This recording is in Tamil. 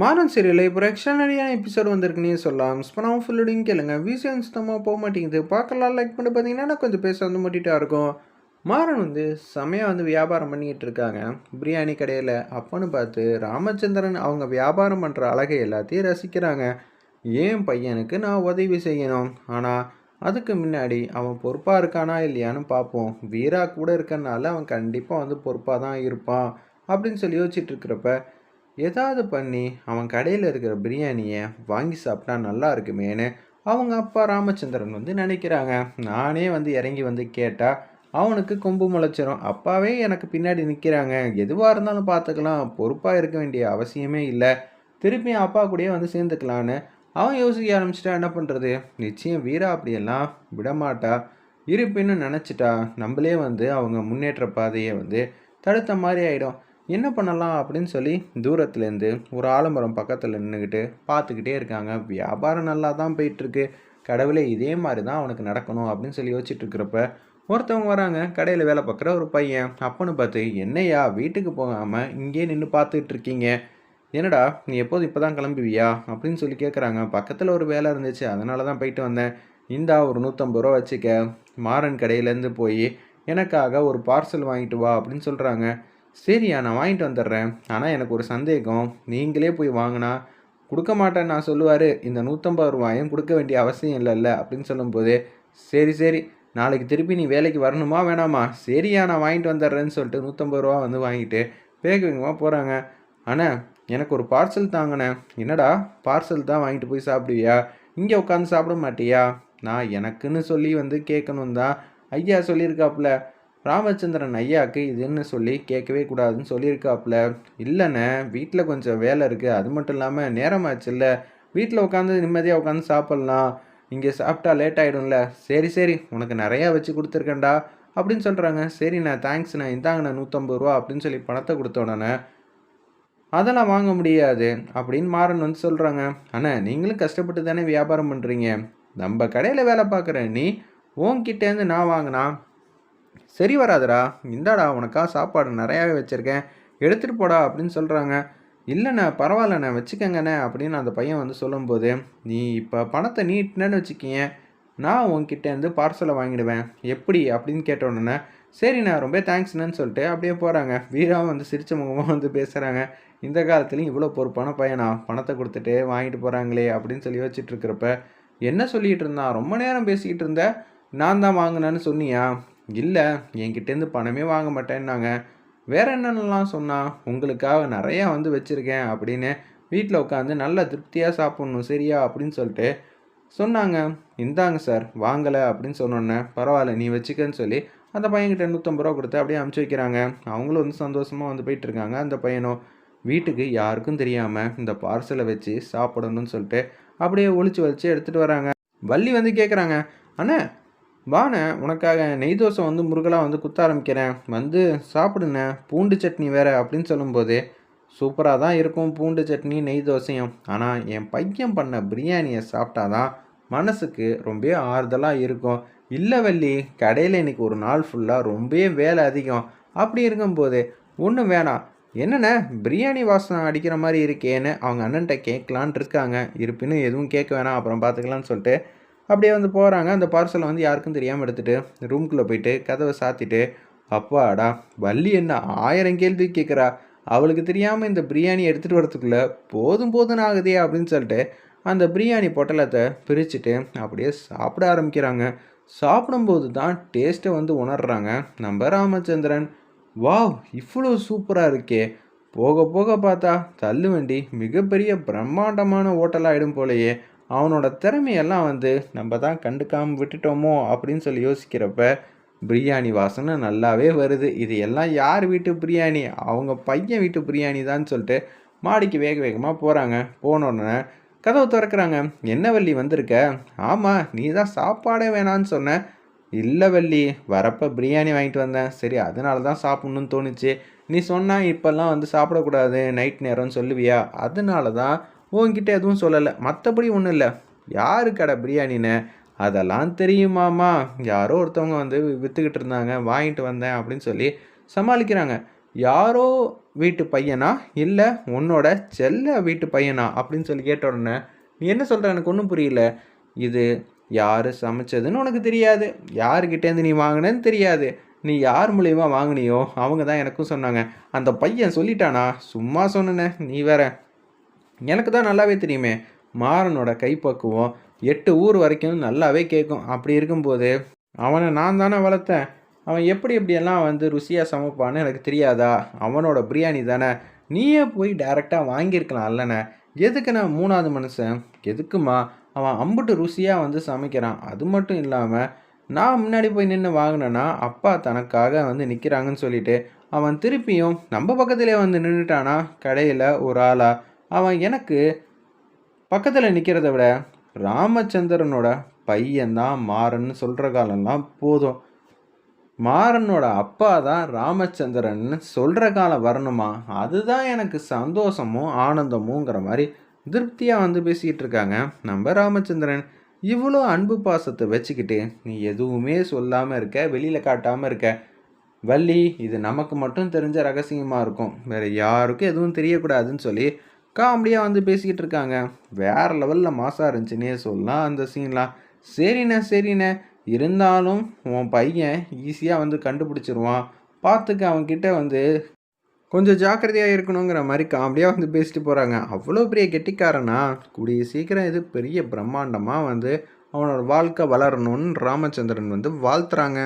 மாறன் சீரியலில் இப்போ எக்ஸ்ட்ரானரியான எபிசோட் வந்திருக்குன்னே சொல்லலாம். ஸ்பனாவும் ஃபுல்லுடையும் கேளுங்க. வீசியம் சுத்தமாக போக மாட்டேங்குது. பார்க்கலாம் லைக் பண்ணி பார்த்தீங்கன்னா கொஞ்சம் பேச வந்து முட்டிட்டா இருக்கும். மாறன் வந்து செமையாக வந்து வியாபாரம் பண்ணிக்கிட்டு இருக்காங்க. பிரியாணி கடையில் அப்போன்னு பார்த்து ராமச்சந்திரன் அவங்க வியாபாரம் பண்ணுற அழகை எல்லாத்தையும் ரசிக்கிறாங்க. ஏன் பையனுக்கு நான் உதவி செய்யணும். ஆனால் அதுக்கு முன்னாடி அவன் பொறுப்பாக இருக்கானா இல்லையான்னு பார்ப்போம். வீரா கூட இருக்கனால அவன் கண்டிப்பாக வந்து பொறுப்பாக தான் இருப்பான் அப்படின்னு சொல்லி யோசிச்சுட்டு இருக்கிறப்ப ஏதாவது பண்ணி அவன் கடையில் இருக்கிற பிரியாணியை வாங்கி சாப்பிட்டா நல்லா இருக்குமேன்னு அவங்க அப்பா ராமச்சந்திரன் வந்து நினைக்கிறாங்க. நானே வந்து இறங்கி வந்து கேட்டால் அவனுக்கு கொம்பு முளைச்சிரும். அப்பாவே எனக்கு பின்னாடி நிற்கிறாங்க எதுவாக இருந்தாலும் பார்த்துக்கலாம் பொறுப்பாக இருக்க வேண்டிய அவசியமே இல்லை. திருப்பி அப்பா கூடயே வந்து சேர்ந்துக்கலான்னு அவன் யோசிக்க ஆரம்பிச்சிட்டா என்ன பண்ணுறது நிச்சயம் வீரா அப்படியெல்லாம் விடமாட்டா. இருப்பின்னு நினச்சிட்டா நம்மளே வந்து அவங்க முன்னேற்ற பாதையை வந்து தடுத்த மாதிரி ஆகிடும் என்ன பண்ணலாம் அப்படின்னு சொல்லி தூரத்துலேருந்து ஒரு ஆலமரம் பக்கத்தில் நின்றுக்கிட்டு பார்த்துக்கிட்டே இருக்காங்க. வியாபாரம் நல்லா தான் போயிட்டுருக்கு. கடவுளே இதே மாதிரி தான் அவனுக்கு நடக்கணும் அப்படின்னு சொல்லி யோசிச்சுட்டு இருக்கிறப்ப ஒருத்தவங்க வராங்க. கடையில் வேலை பார்க்குற ஒரு பையன். அப்பன்னு பார்த்து என்னையா வீட்டுக்கு போகாமல் இங்கேயே நின்று பார்த்துக்கிட்டு இருக்கீங்க என்னடா நீ எப்போது இப்போ தான் கிளம்புவியா? அப்படின்னு சொல்லி கேட்குறாங்க பக்கத்தில் ஒரு வேலை இருந்துச்சு. அதனால தான் போயிட்டு வந்தேன். இந்தா ஒரு நூற்றம்பது ரூபா வச்சுக்க. மாறன் கடையிலேருந்து போய் எனக்காக ஒரு பார்சல் வாங்கிட்டு வா அப்படின்னு சொல்கிறாங்க சரியா நான் வாங்கிட்டு வந்துடுறேன். ஆனால் எனக்கு ஒரு சந்தேகம். நீங்களே போய் வாங்கினா கொடுக்க மாட்டேன்னு நான் சொல்லுவார். இந்த நூற்றம்பது ரூபாயும் கொடுக்க வேண்டிய அவசியம் இல்லைல்ல அப்படின்னு சொல்லும்போது சரி சரி நாளைக்கு திருப்பி நீ வேலைக்கு வரணுமா வேணாமா? சரியா நான் வாங்கிட்டு வந்துடுறேன்னு சொல்லிட்டு நூற்றம்பது ரூபா வந்து வாங்கிட்டு வேக வேகமாக போகிறாங்க ஆனால் எனக்கு ஒரு பார்சல் தாங்கண்ணே. என்னடா பார்சல் தான் வாங்கிட்டு போய் சாப்பிடுவியா? இங்கே உட்காந்து சாப்பிட மாட்டியா? நான் எனக்குன்னு சொல்லி வந்து கேட்கணும் தான் ஐயா சொல்லியிருக்காப்புல. ராமச்சந்திரன் ஐயாவுக்கு இதுன்னு சொல்லி கேட்கவே கூடாதுன்னு சொல்லியிருக்காப்புல. இல்லைண்ணே வீட்டில் கொஞ்சம் வேலை இருக்குது அது மட்டும் இல்லாமல் நேரமாச்சு இல்லை. வீட்டில் உட்காந்து நிம்மதியாக உட்காந்து சாப்பிட்லாம். இங்கே சாப்பிட்டா லேட் ஆகிடும்ல சரி சரி உனக்கு நிறையா வச்சு கொடுத்துருக்கேன்டா அப்படின்னு சொல்கிறாங்க சரிண்ணே தேங்க்ஸ்ண்ணே இந்தாங்கண்ணா நூற்றம்பது ரூபா அப்படின்னு சொல்லி பணத்தை கொடுத்தோடனே அதெல்லாம் வாங்க முடியாது அப்படின்னு மாறன் வந்து சொல்கிறாங்க அண்ணா நீங்களும் கஷ்டப்பட்டு தானே வியாபாரம் பண்ணுறீங்க நம்ம கடையில் வேலை பார்க்குற நீ உன்கிட்டேருந்து நான் வாங்கினா சரி வராதுடா. இந்தாடா உனக்கா சாப்பாடு நிறையாவே வச்சுருக்கேன். எடுத்துகிட்டு போடா அப்படின்னு சொல்கிறாங்க இல்லைண்ணே பரவாயில்லண்ணே வச்சுக்கங்கண்ணே அப்படின்னு அந்த பையன் வந்து சொல்லும்போது நீ இப்போ பணத்தை நீட்டினேன்னு வச்சுக்கிங்க. நான் உன்கிட்டேருந்து பார்சலை வாங்கிடுவேன். எப்படி? அப்படின்னு கேட்டோன்னே சரிண்ணா ரொம்ப தேங்க்ஸ்ண்ணு சொல்லிட்டு அப்படியே போகிறாங்க வீராவும் வந்து சிரிச்ச முகமாக வந்து பேசுகிறாங்க இந்த காலத்துலேயும் இவ்வளோ பொறுப்பான பையனா? பணத்தை கொடுத்துட்டு வாங்கிட்டு போகிறாங்களே அப்படின்னு சொல்லி வச்சுட்டு இருக்கிறப்ப என்ன சொல்லிகிட்டு இருந்தான்? ரொம்ப நேரம் பேசிக்கிட்டு இருந்த? நான் தான் வாங்கினேன்னு சொன்னியா? இல்லை என்கிட்டேருந்து பணமே வாங்க மாட்டேன்னாங்க. வேற என்னென்னலாம் சொன்னால் உங்களுக்காக நிறையா வந்து வச்சுருக்கேன் அப்படின்னு வீட்டில் உட்காந்து நல்லா திருப்தியாக சாப்பிட்ணும் சரியா? அப்படின்னு சொல்லிட்டு சொன்னாங்க. இந்தாங்க சார் வாங்கலை அப்படின்னு சொன்னோன்னே பரவாயில்ல நீ வச்சுக்கன்னு சொல்லி அந்த பையன்கிட்ட நூற்றம்பது ரூபா கொடுத்து அப்படியே அமுச்சு வைக்கிறாங்க. அவங்களும் வந்து சந்தோஷமாக வந்து போயிட்டுருக்காங்க அந்த பையனும் வீட்டுக்கு யாருக்கும் தெரியாமல் இந்த பார்சலை வச்சு சாப்பிடணும்னு சொல்லிட்டு அப்படியே ஒழிச்சு வலிச்சு எடுத்துகிட்டு வராங்க. வள்ளி வந்து கேட்குறாங்க அண்ணா வாண்ணே உனக்காக நெய் தோசை வந்து முருகலாக வந்து குத்த ஆரம்பிக்கிறேன். வந்து சாப்பிடுண்ணே பூண்டு சட்னி வேறு அப்படின்னு சொல்லும்போது சூப்பராக தான் இருக்கும் பூண்டு சட்னி நெய் தோசையும். ஆனால் என் பையன் பண்ண பிரியாணியை சாப்பிட்டாதான் மனசுக்கு ரொம்ப ஆறுதலாக இருக்கும். இல்லை வள்ளி கடையில் இன்றைக்கி ஒரு நாள் ஃபுல்லாக ரொம்ப வேலை அதிகம். அப்படி இருக்கும்போது ஒன்றும் வேணாம். என்னென்ன பிரியாணி வாசனை அடிக்கிற மாதிரி இருக்கேன்னு அவங்க அண்ணன்ட்ட கேட்கலான் இருக்காங்க. இருப்பினும் எதுவும் கேட்க வேணாம். அப்புறம் பார்த்துக்கலான்னு சொல்லிட்டு அப்படியே வந்து போகிறாங்க அந்த பார்சலை வந்து யாருக்கும் தெரியாமல் எடுத்துகிட்டு ரூம்குள்ளே போயிட்டு கதவை சாத்திட்டு அப்பாடா வள்ளி என்ன ஆயிரம் கேள்வி கேட்குறா அவளுக்கு தெரியாமல் இந்த பிரியாணி எடுத்துகிட்டு வரத்துக்குள்ளே போதும் போதும் ஆகுதே அப்படின்னு சொல்லிட்டு அந்த பிரியாணி பொட்டலத்தை பிரிச்சுட்டு அப்படியே சாப்பிட ஆரம்பிக்கிறாங்க. சாப்பிடும்போது தான் டேஸ்ட்டை வந்து உணர்றாங்க. நம்ம ராமச்சந்திரன் வாவ் இவ்வளோ சூப்பராக இருக்கே. போக போக பார்த்தா தள்ளுவண்டி மிகப்பெரிய பிரம்மாண்டமான ஹோட்டலாகிடும் போலையே. அவனோட திறமையெல்லாம் வந்து நம்ம தான் கண்டுக்காமல் விட்டுட்டோமோ அப்படின்னு சொல்லி யோசிக்கிறப்ப பிரியாணி வாசனை நல்லாவே வருது. இது எல்லாம் யார் வீட்டு பிரியாணி? அவங்க பையன் வீட்டு பிரியாணி தான் சொல்லிட்டு மாடிக்கு வேக வேகமாக போகிறாங்க போனோடனே கதவை திறக்கிறாங்க. என்ன வள்ளி வந்திருக்க? ஆமாம் நீ தான் சாப்பாடே வேணான்னு சொன்ன. இல்லை வள்ளி வரப்போ பிரியாணி வாங்கிட்டு வந்தேன். சரி அதனால தான் சாப்பிட்ணுன்னு தோணுச்சு. நீ சொன்னால் இப்போல்லாம் வந்து சாப்பிடக்கூடாது. நைட் நேரம்னு சொல்லுவியா? அதனால தான் உங்ககிட்ட எதுவும் சொல்லலை. மற்றபடி ஒன்றும் இல்லை. யாரு கடை பிரியாணின்னு? அதெல்லாம் தெரியுமாமா? யாரோ ஒருத்தவங்க வந்து விற்றுக்கிட்டு இருந்தாங்க. வாங்கிட்டு வந்தேன் அப்படின்னு சொல்லி சமாளிக்கிறாங்க. யாரோ வீட்டு பையனா? இல்லை உன்னோட செல்ல வீட்டு பையனா? அப்படின்னு சொல்லி கேட்ட உடனே நீ என்ன சொல்கிற எனக்கு ஒன்றும் புரியல. இது யார் சமைச்சதுன்னு உனக்கு தெரியாது. யாருக்கிட்டேருந்து நீ வாங்கினேன்னு தெரியாது. நீ யார் மூலியமாக வாங்கினியோ? அவங்க தான் எனக்கும் சொன்னாங்க. அந்த பையன் சொல்லிட்டானா? சும்மா சொன்னேன். நீ வேற எனக்கு தான் நல்லாவே தெரியுமே. மாறனோட கைப்பக்குவம் எட்டு ஊர் வரைக்கும் நல்லாவே கேட்கும் அப்படி இருக்கும்போது அவனை நான் தானே வளர்த்தேன். அவன் எப்படி எப்படியெல்லாம் வந்து ருசியாக சமைப்பான்னு எனக்கு தெரியாதா? அவனோட பிரியாணி தானே. நீயே போய் டைரெக்டாக வாங்கியிருக்கலாம் இல்லைண்ணே. எதுக்கு நான் மூணாவது மனுஷன்? எதுக்குமா அவன் அம்புட்டு ருசியாக வந்து சமைக்கிறான். அது மட்டும் இல்லாமல் நான் முன்னாடி போய் நின்று வாங்கினேன்னா அப்பா தனக்காக வந்து நிற்கிறாங்கன்னு சொல்லிட்டு அவன் திருப்பியும் நம்ம பக்கத்திலே வந்து நின்றுட்டானா கடையில் ஒரு ஆளாக அவன் எனக்கு பக்கத்தில் நிற்கிறத விட ராமச்சந்திரனோட பையன்தான் மாறன்னு சொல்கிற காலம்லாம் போதும். மாறனோட அப்பா தான் ராமச்சந்திரன் சொல்கிற காலம் வரணுமா? அதுதான் எனக்கு சந்தோஷமும் ஆனந்தமுங்கிற மாதிரி திருப்தியாக வந்து பேசிக்கிட்டு இருக்காங்க. நம்ம ராமச்சந்திரன் இவ்வளோ அன்பு பாசத்தை வச்சுக்கிட்டு நீ எதுவுமே சொல்லாமல் இருக்க வெளியில் காட்டாமல் இருக்க வள்ளி இது நமக்கு மட்டும் தெரிஞ்ச ரகசியமாக இருக்கும். வேறு யாருக்கும் எதுவும் தெரியக்கூடாதுன்னு சொல்லி காமெடியாக வந்து பேசிக்கிட்டு இருக்காங்க. வேறு லெவலில் மாசாக இருந்துச்சுன்னே சொல்லலாம். அந்த சீன்லாம் சரிண்ணே சரிண்ணே. இருந்தாலும் உன் பையன் ஈஸியாக வந்து கண்டுபிடிச்சிருவான். பார்த்துக்க அவன்கிட்ட வந்து கொஞ்சம் ஜாக்கிரதையாக இருக்கணுங்கிற மாதிரி காமெடியாக வந்து பேசிட்டு போகிறாங்க அவ்வளோ பெரிய கெட்டிக்காரனா? கூடிய சீக்கிரம் இது பெரிய பிரம்மாண்டமாக வந்து அவனோட வாழ்க்கை வளரணும்னு ராமச்சந்திரன் வந்து வாழ்த்துறாங்க.